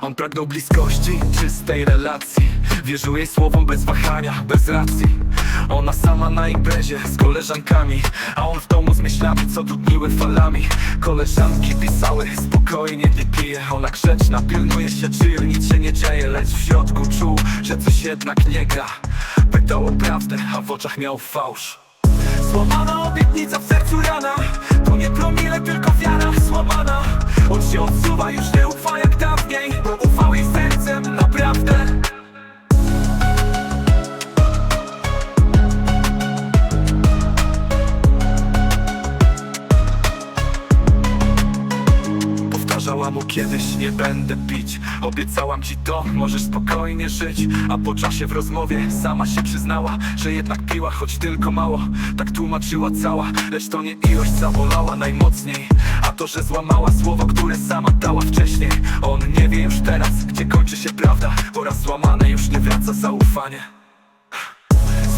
On pragnął bliskości, czystej relacji. Wierzył jej słowom bez wahania, bez racji. Ona sama na imprezie z koleżankami A on w domu z myślami, co dudniły falami. Koleżanki pisały, spokojnie nie pije. Ona grzeczna, pilnuje się, czy nic się nie dzieje. Lecz w środku czuł, że coś jednak nie gra. Pytał o prawdę, a w oczach miał fałsz. Złamana obietnica w sercu rana. To nie promile, tylko wiara złamana On się odsuwa, już nie ufa Mu kiedyś nie będę pić. Obiecałam ci to, możesz spokojnie żyć. A po czasie w rozmowie sama się przyznała Że jednak piła, choć tylko mało. Tak tłumaczyła cała, lecz to nie ilość zabolała najmocniej. A to, że złamała słowo, które sama dała wcześniej. On nie wie już teraz, gdzie kończy się prawda Po raz złamane już nie wraca zaufanie.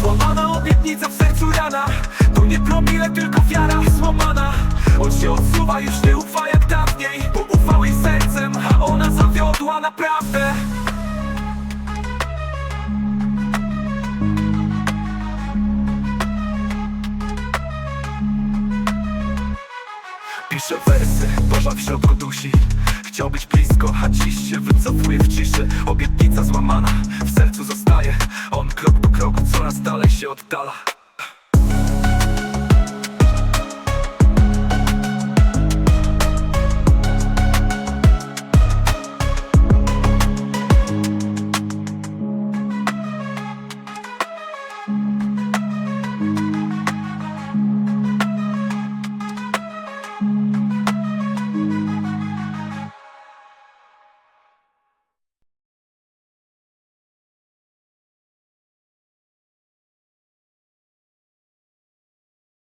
Złamana obietnica w sercu rana. To nie promile, tylko wiara złamana. On się odsuwa, już nie ufa naprawdę. Pisze wersy, pożar w środku dusi Chciał być blisko, a dziś się wycofuje w ciszy. Obietnica złamana, w sercu zostaje. On krok po kroku coraz dalej się oddala